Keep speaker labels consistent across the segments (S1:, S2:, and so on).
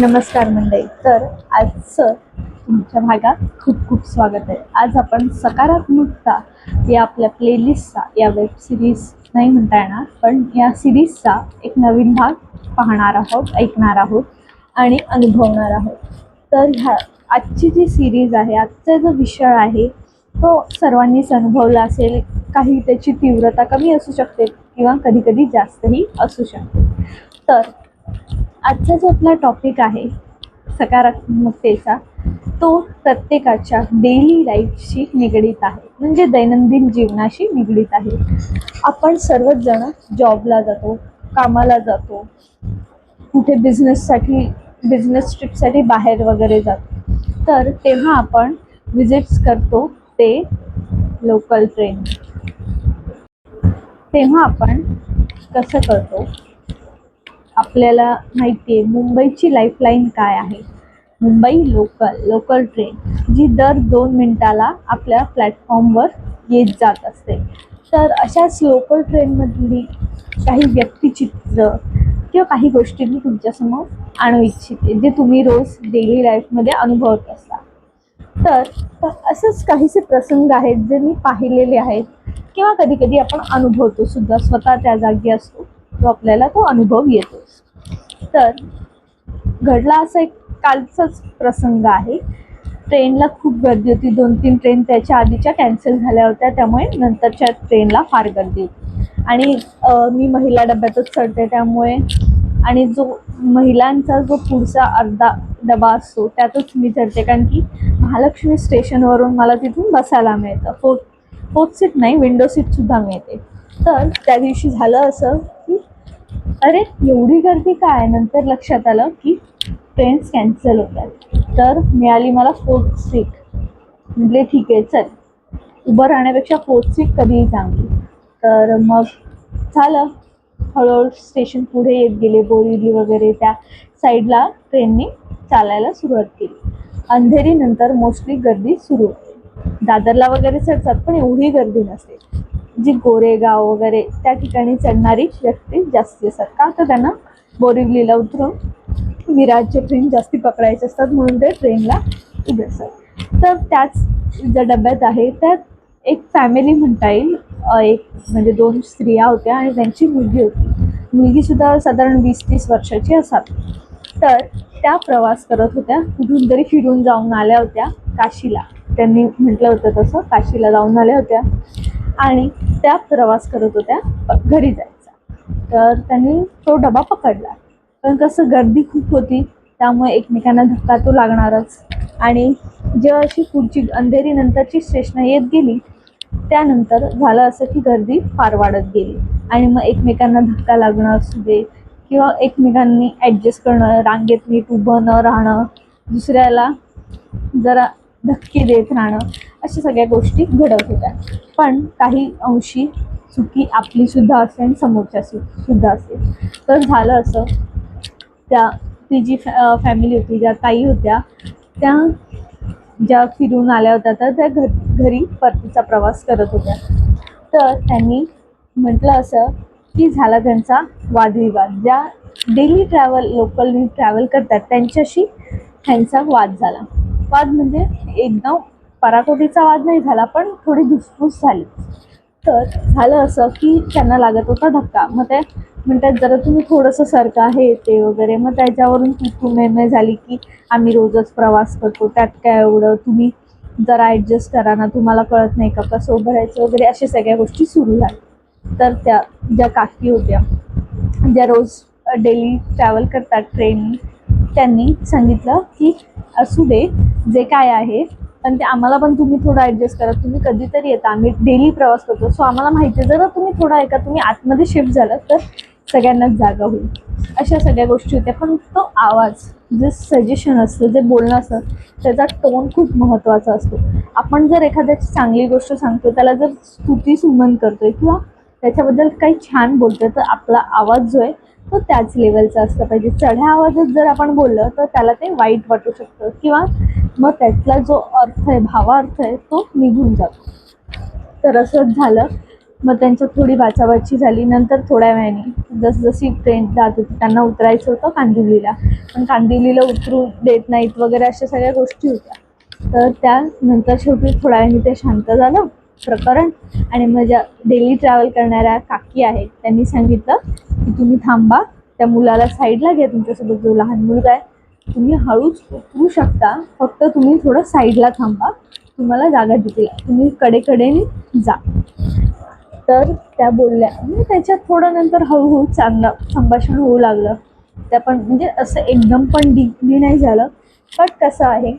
S1: नमस्कार मंडळी. तर आजचं तुमच्या भागात खूप खूप स्वागत आहे. आज आपण सकारात्मकता या आपल्या प्लेलिस्टचा या वेब सिरीज नाही म्हणता येणार पण या सिरीजचा एक नवीन भाग पाहणार आहोत ऐकणार आहोत आणि अनुभवणार आहोत. तर ह्या आजची जी सिरीज आहे आजचा जो विषय आहे तो सर्वांनीच अनुभवला असेल. काही त्याची तीव्रता कमी असू शकते किंवा कधीकधी जास्तही असू शकते. तर आजचा जो आपला टॉपिक आहे सकारात्मकतेचा तो प्रत्येकाच्या डेली लाईफशी निगडीत आहे. म्हणजे दैनंदिन जीवनाशी निगडीत आहे. आपण सर्वच जण जॉबला जातो कामाला जातो कुठे बिझनेससाठी बिझनेस ट्रिपसाठी बाहेर वगैरे जातो. तर तेव्हा आपण विजिट्स करतो ते लोकल ट्रेन तेव्हा आपण कसं करतो? आपल्याला माहिती आहे मुंबईची लाईफलाईन काय आहे? मुंबई लोकल लोकल ट्रेन जी दर दोन मिनटाला आपल्या प्लॅटफॉर्मवर येत जात असते. तर अशाच लोकल ट्रेनमधली काही व्यक्तिचित्र किंवा काही गोष्टी मी तुमच्यासमोर आणू इच्छिते जे तुम्ही रोज डेली लाईफमध्ये अनुभवत असता. तर तर असंच काहीसे प्रसंग आहेत जे मी पाहिलेले आहेत किंवा कधी कधी आपण अनुभवतो सुद्धा स्वतः त्या जागी असतो. तो आपल्याला तो अनुभव येतो. तर घडला असा एक कालचाच प्रसंग आहे. ट्रेनला खूप गर्दी होती. दोन तीन ट्रेन त्याच्या आधीच्या कॅन्सल झाल्या होत्या. त्यामुळे नंतरच्या ट्रेनला फार गर्दी होती. आणि मी महिला डब्यातच चढते त्यामुळे आणि जो महिलांचा जो पुढचा अर्धा डबा असतो त्यातच मी चढते. कारण की महालक्ष्मी स्टेशनवरून मला तिथून बसायला मिळतं. फोर्थ फोर्थ सीट नाही विंडो सीटसुद्धा मिळते. तर त्या दिवशी झालं असं अरे एवढी गर्दी काय? नंतर लक्षात आलं की ट्रेन्स कॅन्सल होतात. तर मिळाली मला फोर्थ सीट म्हटले ठीक आहे चल. उभं राहण्यापेक्षा फोर्थ सीट कधीही चांगली. तर मग झालं. हळूहळू स्टेशन पुढे येत गेले बोरिवली वगैरे त्या साईडला ट्रेनने चालायला सुरुवात केली. अंधेरीनंतर मोस्टली गर्दी सुरू होते. दादरला वगैरे चढतात पण एवढी गर्दी नसते. जी गोरेगाव वगैरे त्या ठिकाणी चढणारी व्यक्ती जास्ती असतात. का तर त्यांना बोरिवलीला उतरून विराटचे ट्रेन जास्ती पकडायचे असतात म्हणून ते ट्रेनला उभे असतात. तर त्याच ज्या डब्यात आहे त्यात एक फॅमिली म्हणता येईल. एक म्हणजे दोन स्त्रिया होत्या आणि त्यांची मुलगी होती. मुलगीसुद्धा साधारण वीस तीस वर्षाची असावी. तर त्या प्रवास करत होत्या. कुठून तरी फिरून जाऊन आल्या होत्या काशीला. त्यांनी म्हटलं होतं तसं काशीला जाऊन आल्या होत्या. आणि त्या प्रवास करत होत्या घरी जायचा. तर त्यांनी तो डबा पकडला. पण कसं गर्दी खूप होती त्यामुळे एकमेकांना धक्का तो लागणारच. आणि जेव्हा अशी पुढची अंधेरी नंतरची स्टेशनं येत गेली त्यानंतर झालं असं की गर्दी फार वाढत गेली. आणि मग एकमेकांना धक्का लागणं असू दे किंवा एकमेकांनी ॲडजस्ट करणं रांगेत नीट उभं न राहणं दुसऱ्याला जरा धक्के देत राहणं अशा सगळ्या गोष्टी घडत होत्या पण काही अंशी चुकी आपलीसुद्धा असेल आणि समोरच्या सु सुद्धा असेल तर झालं असं. त्या ती जी फॅ फॅमिली होती ज्या ताई होत्या त्या ज्या फिरून आल्या होत्या तर त्या घर घरी परतीचा प्रवास करत होत्या. तर त्यांनी म्हटलं असं की झाला त्यांचा वादविवाद. ज्या डेली ट्रॅव्हल लोकलनी ट्रॅव्हल करतात त्यांच्याशी त्यांचा वाद झाला. वाद म्हणजे एकदम पराकोटीचा वाद नाही झाला पण थोडी धुसफूस झाली. तर झालं असं की त्यांना लागत होता धक्का. मग ते म्हणतात जरा तुम्ही थोडंसं सरका हे ते वगैरे. मग त्याच्यावरून तिथून निर्णय झाली की आम्ही रोजच प्रवास करतो त्यात काय एवढं तुम्ही जरा ॲडजस्ट करा ना तुम्हाला कळत नाही का कसं उभं राहायचं वगैरे अशा सगळ्या गोष्टी सुरू झाल्या. तर त्या ज्या काकी होत्या ज्या रोज डेली ट्रॅव्हल करतात ट्रेननी त्यांनी सांगितलं की असू दे जे काय आहे पण ते आम्हाला पण तुम्ही थोडं ॲडजस्ट करा. तुम्ही कधीतरी येता. आम्ही डेली प्रवास करतो. सो आम्हाला माहिती आहे जर तुम्ही थोडा ऐका तुम्ही आतमध्ये शिफ्ट झालं तर सगळ्यांनाच जागा होईल. अशा सगळ्या गोष्टी होत्या. पण तो आवाज जे सजेशन असतं जे बोलणं असतं त्याचा टोन खूप महत्त्वाचा असतो. आपण जर एखाद्याची चांगली गोष्ट सांगतो त्याला जर स्तुती सुमन करतोय किंवा त्याच्याबद्दल काही छान बोलतोय तर आपला आवाज जो आहे तो त्याच लेवलचा असला पाहिजे. चढ्या आवाजात जर आपण बोललं तर त्याला ते वाईट वाटू शकतं. किंवा मग त्यातला जो अर्थ आहे भावार्थ आहे तो निघून जातो. तर असंच झालं. मग त्यांच्यात थोडी बाचाबाची झाली. नंतर थोड्या वेळाने जसजशी ट्रेन जात होती त्यांना उतरायचं होतं कांदिवलीला. पण कांदिवलीला उतरू देत नाहीत वगैरे अशा सगळ्या गोष्टी होत्या. तर त्यानंतर शेवटी थोड्या वेळाने ते शांत झालं प्रकरण. आणि माझ्या डेली ट्रॅव्हल करणाऱ्या काकी आहेत त्यांनी सांगितलं की तुम्ही थांबा. त्या मुलाला साईडला घ्या तुमच्यासोबत जो लहान मुलगा आहे. तुम्ही हळूच उतरू शकता. फक्त तुम्ही थोडं साईडला थांबा. तुम्हाला जागा देतील तुम्ही कडेकडेने जा. तर त्या बोलल्या म्हणजे त्याच्यात थोडं नंतर हळूहळू चांगलं संभाषण होऊ लागलं. त्या पण म्हणजे असं एकदम पण डीपली नाही झालं. पण कसं आहे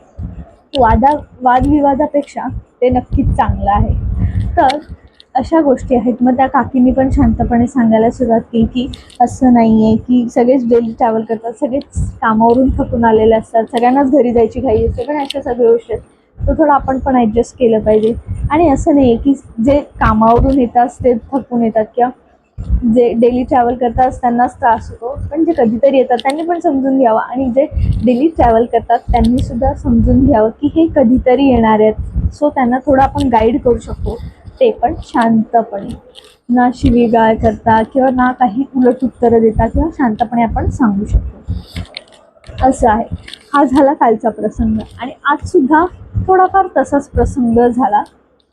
S1: वादा वादविवादापेक्षा ते नक्कीच चांगलं आहे. तर अशा गोष्टी आहेत. मग त्या काकींनी पण शांतपणे सांगायला सुरुवात केली की असं नाही आहे की सगळेच डेली ट्रॅव्हल करतात सगळेच कामावरून थकून आलेले असतात सगळ्यांनाच घरी जायची घाई असते पण अशा सगळ्या गोष्टी आहेत. तर थोडं आपण पण ॲडजस्ट केलं पाहिजे. आणि असं नाही आहे की जे कामावरून येतात ते थकून येतात किंवा जे डेली ट्रॅव्हल करतात त्यांनाच त्रास होतो. पण जे कधीतरी येतात त्यांनी पण समजून घ्यावं. आणि जे डेली ट्रॅव्हल करतात त्यांनी सुद्धा समजून घ्यावं की हे कधीतरी येणार आहेत. सो त्यांना थोडं आपण गाईड करू शकतो. ते पण शांतपणे. ना शिवीगाळ करता किंवा ना काही उलट उत्तरं देता किंवा शांतपणे आपण सांगू शकतो. असं आहे. हा झाला कालचा प्रसंग. आणि आज सुद्धा थोडाफार तसाच प्रसंग झाला.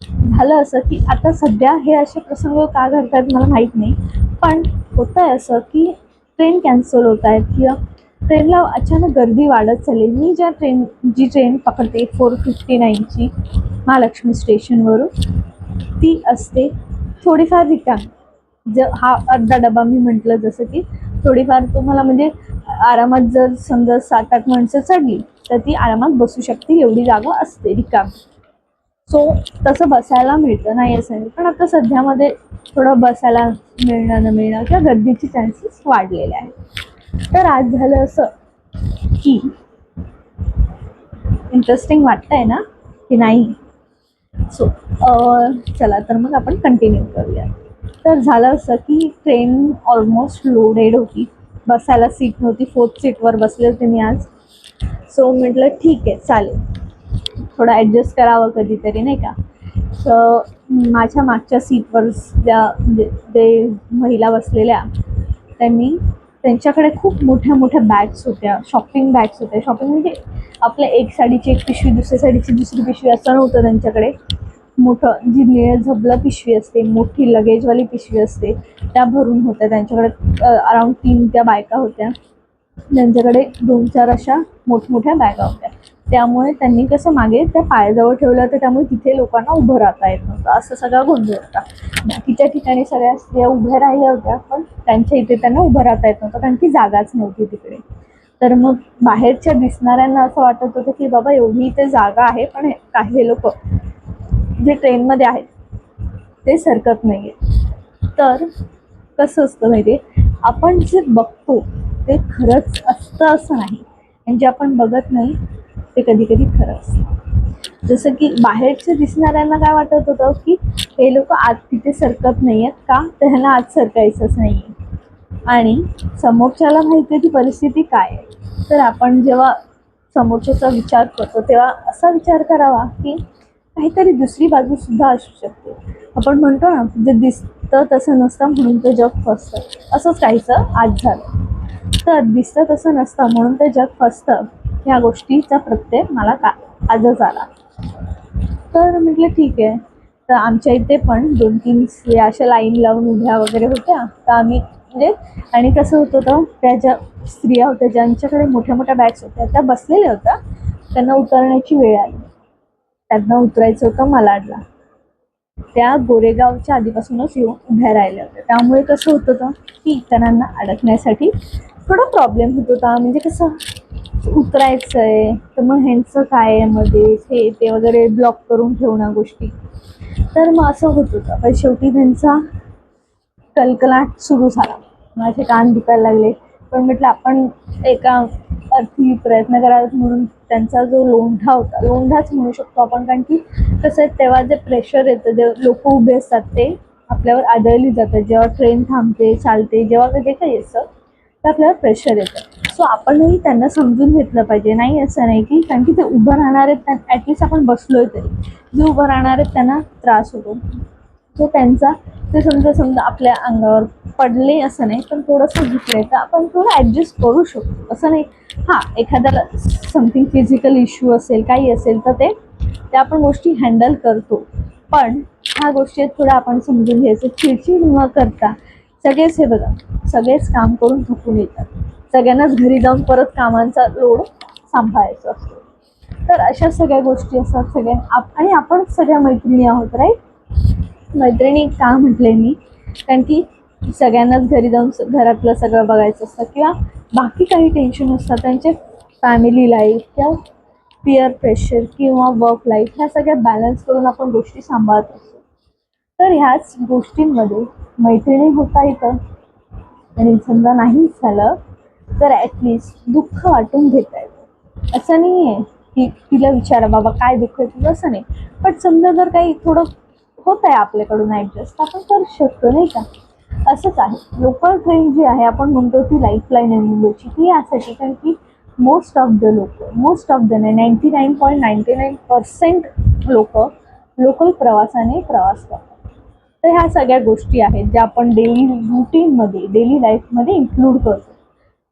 S1: झालं असं की आता सध्या हे असे प्रसंग का घडतात मला माहीत नाही. पण होतं आहे असं की ट्रेन कॅन्सल होत आहेत किंवा ट्रेनला अचानक गर्दी वाढत चालली. मी ज्या ट्रेन जी ट्रेन पकडते फोर फिफ्टी नाईनची महालक्ष्मी स्टेशनवरून ती असते. थोडीफार रिकामी ज हा अर्धा डबा मी म्हटलं जसं की थोडीफार तुम्हाला म्हणजे आरामात जर समजा सात आठ माणसं चढली तर ती आरामात बसू शकतील एवढी जागा असते रिकामी. सो तसं बसायला मिळतं नाही असं नाही. पण आता सध्यामध्ये थोडं बसायला मिळणं न मिळणं किंवा गर्दीचे चान्सेस वाढलेले आहेत. तर आज झालं असं की इंटरेस्टिंग वाटतंय ना की नाही? सो चला तर मग आपण कंटिन्यू करूया. तर झालं असं की ट्रेन ऑलमोस्ट लोडेड होती. बसायला सीट नव्हती. फोर्थ सीटवर बसले होते मी आज. सो म्हटलं ठीक आहे चालेल. थोडं ॲडजस्ट करावं कधीतरी नाही का? सो माझ्या मागच्या सीटवर ज्या जे महिला बसलेल्या त्यांनी त्यांच्याकडे खूप मोठ्या मोठ्या बॅग्स होत्या. शॉपिंग बॅग्स होत्या. शॉपिंग म्हणजे आपल्या एक साडीची एक पिशवी दुसऱ्या साडीची दुसरी पिशवी असं नव्हतं त्यांच्याकडे. मोठं जी निळ झबलं पिशवी असते मोठी लगेजवाली पिशवी असते त्या भरून होत्या. त्यांच्याकडे अराऊंड तीन त्या बायका होत्या. त्यांच्याकडे दोन चार अशा मोठमोठ्या बॅगा होत्या. त्यामुळे त्यांनी कसं मागे त्या पायाजवळ ठेवलं तर त्यामुळे तिथे लोकांना उभं राहता येत नव्हतं. असं सगळा गोंधळ होता. बाकीच्या ठिकाणी सगळ्या स्त्रिया उभ्या राहिल्या होत्या पण त्यांच्या इथे त्यांना उभं राहता येत नव्हतं कारण की जागाच नव्हती तिकडे. तर मग बाहेरच्या दिसणाऱ्यांना असं वाटत होतं की बाबा एवढी इथे जागा आहे पण काही लोक जे ट्रेनमध्ये आहेत ते सरकत नाही तर कसं असतं माहिती आहे आपण जे बघतो ते खरंच असतं असं नाही. आणि जे आपण बघत नाही ते कधी कधी खरं असतं. जसं की बाहेरच्या दिसणाऱ्यांना काय वाटत होतं की हे लोक आत तिथे सरकत नाही आहेत का? तर ह्यांना आत सरकायचंच नाही आहे आणि समोरच्याला माहिती आहे ती परिस्थिती काय आहे. तर आपण जेव्हा समोरच्याचा विचार करतो तेव्हा असा विचार करावा की काहीतरी दुसरी बाजू सुद्धा असू शकते. आपण म्हणतो ना जे दिसतं तसं नसतं म्हणून ते जग फसतं. असंच काहीचं आज झालं. तर दिसतं तसं नसतं म्हणून ते जग फसतं ह्या गोष्टीचा प्रत्यय मला का आजच आला. तर म्हटलं ठीक आहे. तर आमच्या इथे पण दोन तीन स्त्रिया अशा लाईन लावून उभ्या वगैरे होत्या. तर आम्ही म्हणजे आणि कसं होतं होतं त्या ज्या स्त्रिया होत्या ज्यांच्याकडे मोठ्या मोठ्या बॅग्स होत्या त्या बसलेल्या होत्या. त्यांना उतरण्याची वेळ आली. त्यांना उतरायचं होतं मलाडला. त्या गोरेगावच्या आधीपासूनच येऊन उभ्या राहिल्या होत्या. त्यामुळे कसं होत होतं की इतरांना अडकण्यासाठी थोडा प्रॉब्लेम होत होता. म्हणजे कसं उतरायचं आहे तर मग ह्यांचं काय आहे मध्ये? हे ते वगैरे ब्लॉक करून ठेवणं गोष्टी. तर मग असं होत होतं. पण शेवटी त्यांचा कलकलाट सुरू झाला. माझे कान दुखायला लागले. पण म्हटलं आपण एका अर्थी प्रयत्न करावेत म्हणून त्यांचा जो लोंढा होता लोंढाच म्हणू शकतो आपण. कारण की कसं आहे तेव्हा जे प्रेशर येतं जे लोक उभे असतात ते आपल्यावर आदळली जातात. जेव्हा ट्रेन थांबते चालते जेव्हा जे काही असतं तर आपल्यावर प्रेशर येतं. सो आपणही त्यांना समजून घेतलं पाहिजे. नाही असं नाही की कारण की ते उभं राहणार आहेत ॲटलिस्ट आपण बसलोय तरी. जे उभं राहणार आहेत त्यांना त्रास होतो. तो त्यांचा ते समजा समजा आपल्या अंगावर पडले असं नाही पण थोडंसं झुकले तर आपण थोडं ॲडजस्ट करू शकतो. असं नाही. हां एखाद्याला समथिंग फिजिकल इश्यू असेल काही असेल तर ते त्या आपण गोष्टी हँडल करतो. पण ह्या गोष्टी थोडं आपण समजून घ्यायचं. चिडचिड न करता सगळेच हे बघा सगळेच काम करून थकून येतात. सगळ्यांनाच घरी जाऊन परत कामांचा लोड सांभाळायचा असतो. तर अशा सगळ्या गोष्टी असतात सगळ्या. आप आणि आपण सगळ्या मैत्रिणी आहोत राईट मैत्रिणी का म्हटले मी? कारण की सगळ्यांनाच घरी जाऊन घरातलं सगळं बघायचं असतं किंवा बाकी काही टेन्शन असतात त्यांचे फॅमिली लाईफ किंवा पिअर प्रेशर किंवा वर्क लाईफ ह्या सगळ्या बॅलन्स करून आपण गोष्टी सांभाळत असतो. तर ह्याच गोष्टींमध्ये मैत्रिणी होता येतं आणि समजा नाहीच झालं तर ॲटलिस्ट दुःख वाटून घेता येतं. असं नाही आहे की तिला विचारा बाबा काय दुःख आहे? तुझं असं नाही. पण समजा जर काही थोडं होत आहे आपल्याकडून ॲडजस्ट आपण करू शकतो नाही का? असंच आहे. लोकल ट्रेन जी आहे आपण म्हणतो ती लाईफलाईन आहे मुंबईची. ती यासाठी कारण की मोस्ट ऑफ द लोक मोस्ट ऑफ द नाही ninety nine point ninety nine percent लोक लोकल प्रवासाने प्रवास करतात. तर ह्या सगळ्या गोष्टी आहेत ज्या आपण डेली रुटीनमध्ये डेली लाईफमध्ये इन्क्लूड करतो.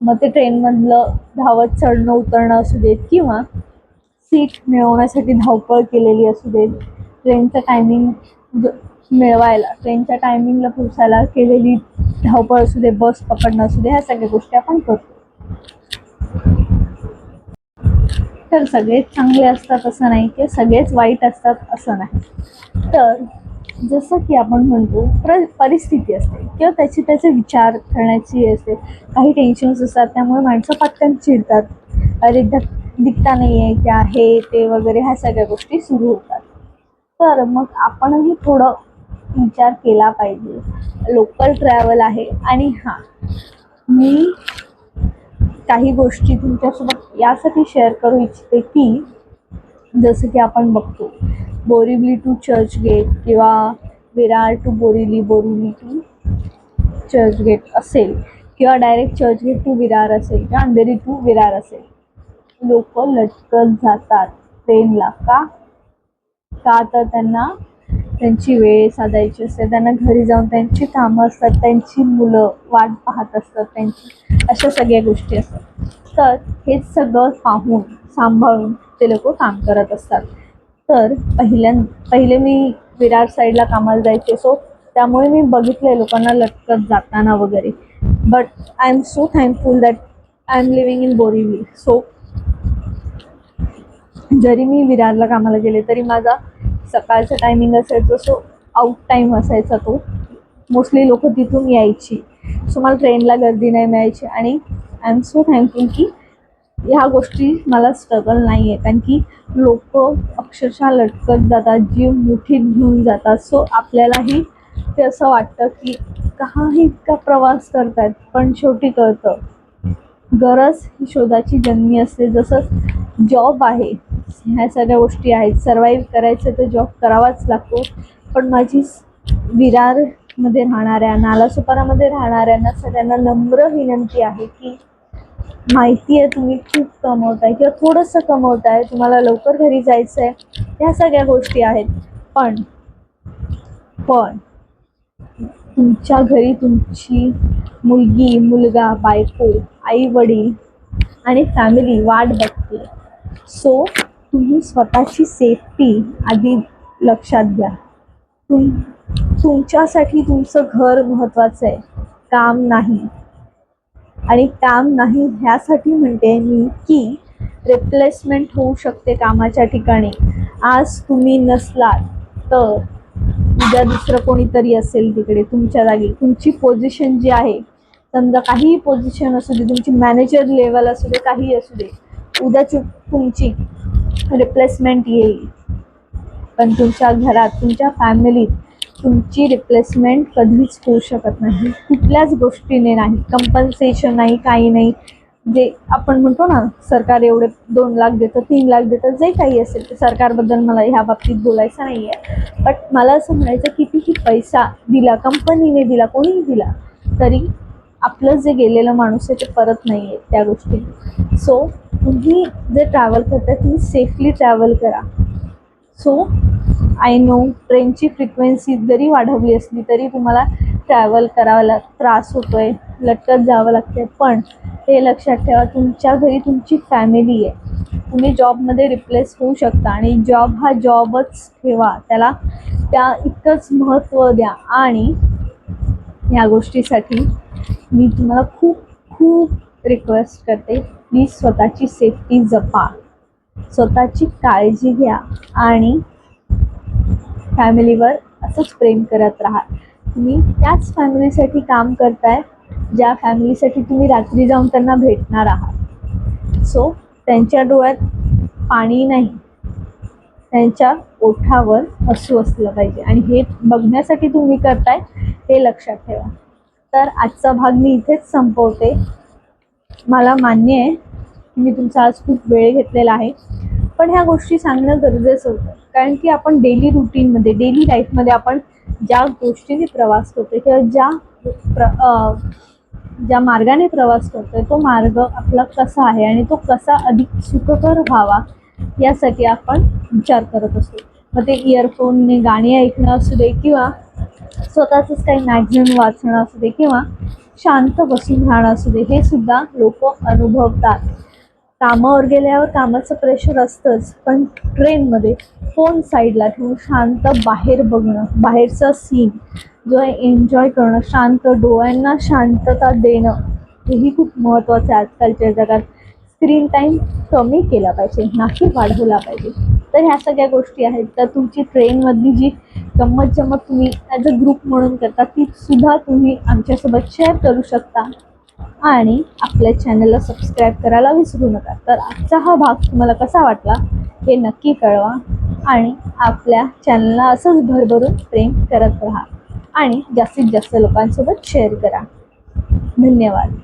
S1: मग ते ट्रेनमधलं धावत चढणं उतरणं असू देत किंवा सीट मिळवण्यासाठी धावपळ केलेली असू देत. ट्रेनचं टायमिंग मिळवायला. ट्रेनच्या टायमिंगला पोचायला केलेली धावपळ असू दे बस पकडणं असू दे ह्या सगळ्या गोष्टी आपण करतो. तर सगळेच चांगले असतात असं नाही किंवा सगळेच वाईट असतात असं नाही. तर जसं की आपण म्हणतो प्र परिस्थिती असते किंवा त्याची त्याचे विचार करण्याची असते. काही टेन्शन्स असतात त्यामुळे माणसं पटकन चिडतात. अरे धक दिखता नाही आहे क्या हे ते वगैरे ह्या सगळ्या गोष्टी सुरू होतात. तर मग आपणही थोडं विचार केला पाहिजे. लोकल ट्रॅव्हल आहे आणि हां. मी काही गोष्टी तुमच्यासोबत यासाठी शेअर करू इच्छिते की जसं की आपण बघतो बोरिवली टू चर्चगेट किंवा विरार टू बोरिवली बोरिवली टू चर्चगेट असेल किंवा डायरेक्ट चर्चगेट टू विरार असेल किंवा अंधेरी टू विरार असेल. लोक लटकत जातात ट्रेनला का? का तर त्यांना त्यांची वेळ साधायची असते त्यांना घरी जाऊन त्यांची कामं असतात त्यांची मुलं वाट पाहत असतात त्यांची अशा सगळ्या गोष्टी असतात. तर हे सगळं पाहून सांभाळून ते लोक काम करत असतात. तर पहिल्या पहिले मी विरार साईडला कामाला जायचे सो त्यामुळे मी बघितलं लोकांना लटकत जाताना वगैरे. But I am so thankful that I am living in Borivali so जरी मी विरारला कामाला गेले तरी माझा सकाळचा टायमिंग असायचा सो आउट टाईम असायचा तो. मोस्टली लोक तिथून यायची. सो मला ट्रेनला गर्दी नाही मिळायची. आणि आय एम सो थँकफुल की ह्या गोष्टी मला स्ट्रगल नाही आहे कारण की लोक अक्षरशः लटकत जातात जीव मुठीत घेऊन जातात. सो आपल्यालाही ते असं वाटतं की काही इतका प्रवास करतात पण शेवटी कळतं. गरज ही शोधाची जन्मी असते. जसं जॉब आहे ह्या सगळ्या गोष्टी आहेत. सर्वाईव्ह करायचं तर जॉब करावाच लागतो. पण माझी विरारमध्ये राहणाऱ्या नालासोपारामध्ये राहणाऱ्यांना सगळ्यांना नम्र विनंती आहे की माहिती आहे तुम्ही खूप कमवताय किंवा थोडंसं कमवताय तुम्हाला लवकर घरी जायचं आहे ह्या सगळ्या गोष्टी आहेत. पण पण तुमच्या घरी तुमची मुलगी मुलगा बायको आई वडील आणि फॅमिली वाट बघते. सो तुम्ही स्वतःची सेफ्टी आधी लक्षात घ्या. तुम तुमच्यासाठी तुमचं घर महत्त्वाचं आहे. काम नाही. आणि काम नाही ह्यासाठी म्हणते मी की रिप्लेसमेंट होऊ शकते कामाच्या ठिकाणी. आज तुम्ही नसलात तर उद्या दुसरं कोणीतरी असेल तिकडे तुमच्या जागी. तुमची पोझिशन जी आहे समजा काहीही पोझिशन असू दे तुमची मॅनेजर लेवल असू दे काही असू दे उद्या तुमची रिप्लेसमेंट येईल. पण तुमच्या घरात तुमच्या फॅमिलीत तुमची रिप्लेसमेंट कधीच होऊ शकत नाही. कुठल्याच गोष्टीने नाही. कंपन्सेशन नाही काही नाही. जे आपण म्हणतो ना सरकार एवढे दोन लाख देतं तीन लाख देतं जे काही असेल ते सरकारबद्दल मला ह्या बाबतीत बोलायचं नाही आहे बट मला असं म्हणायचं कितीही पैसा दिला कंपनीने दिला कोणीही दिला तरी आपलं जे गेलेलं माणूस आहे ते परत नाही आहे त्या गोष्टी. सो तुम्ही जे ट्रॅव्हल करता तुम्ही सेफली ट्रॅव्हल करा. सो आय नो ट्रेनची फ्रिक्वेन्सी जरी वाढवली असली तरी तुम्हाला ट्रॅव्हल करायला त्रास होतो आहे लटकत जावं लागतंय. पण हे लक्षात ठेवा तुमच्या घरी तुमची फॅमिली आहे. तुम्ही जॉबमध्ये रिप्लेस होऊ शकता आणि जॉब हा जॉबच ठेवा. त्याला त्या इतकंच महत्त्व द्या. आणि या गोष्टीसाठी मी तुम्हाला खूप खूप रिक्वेस्ट करते. प्लीज स्वतःची सेफ्टी जपा. स्वतःची काळजी घ्या आणि फॅमिलीवर असंच प्रेम करत राहा. तुम्ही त्याच फॅमिलीसाठी काम करताय ज्या फॅमिलीसाठी तुम्ही रात्री जाऊन त्यांना भेटणार आहात. सो त्यांच्या डोळ्यात पाणी नाही. त्यांच्या ओठावर हसू असलं पाहिजे. आणि हे बघण्यासाठी तुम्ही करताय हे लक्षात ठेवा. तर आजचा भाग मी इथेच संपवते. मला मान्य आहे मी तुमचा आज खूप वेळ घेतलेला आहे. पण ह्या गोष्टी सांगणं गरजेचं होतं. कारण की आपण डेली रुटीनमध्ये डेली लाईफमध्ये आपण ज्या गोष्टीने प्रवास करतो किंवा ज्या प्र ज्या मार्गाने प्रवास करतोय तो मार्ग आपला कसा आहे आणि तो कसा अधिक सुखकर व्हावा यासाठी आपण विचार करत असतो. मग ते इयरफोनने गाणी ऐकणं असू दे किंवा स्वतःचंच काही मॅगझिन वाचणं असू दे किंवा शांत बसून राहणं असू दे हे सुद्धा लोक अनुभवतात. कामावर गेल्यावर कामाचं प्रेशर असतंच पण ट्रेनमध्ये फोन साईडला ठेवून शांत बाहेर बघणं बाहेरचा सीन जो आहे एन्जॉय करणं शांत डोळ्यांना शांतता देणं हेही खूप महत्त्वाचं आहे आजकालच्या जगात. स्क्रीन टाईम कमी केला पाहिजे नाही वाढवला पाहिजे. तर ह्या सगळ्या गोष्टी आहेत. तर तुमची ट्रेनमधली जी गंमत जमत तुम्ही ॲज अ ग्रुप म्हणून करता ती सुद्धा तुम्ही आमच्यासोबत शेअर करू शकता. आणि आपल्या चॅनलला सबस्क्राईब करायला विसरू नका. तर आजचा हा भाग तुम्हाला कसा वाटला हे नक्की कळवा. आणि आपल्या चॅनलला असंच भरभरून प्रेम करत राहा. आणि जास्तीत जास्त लोकांसोबत शेअर करा. धन्यवाद.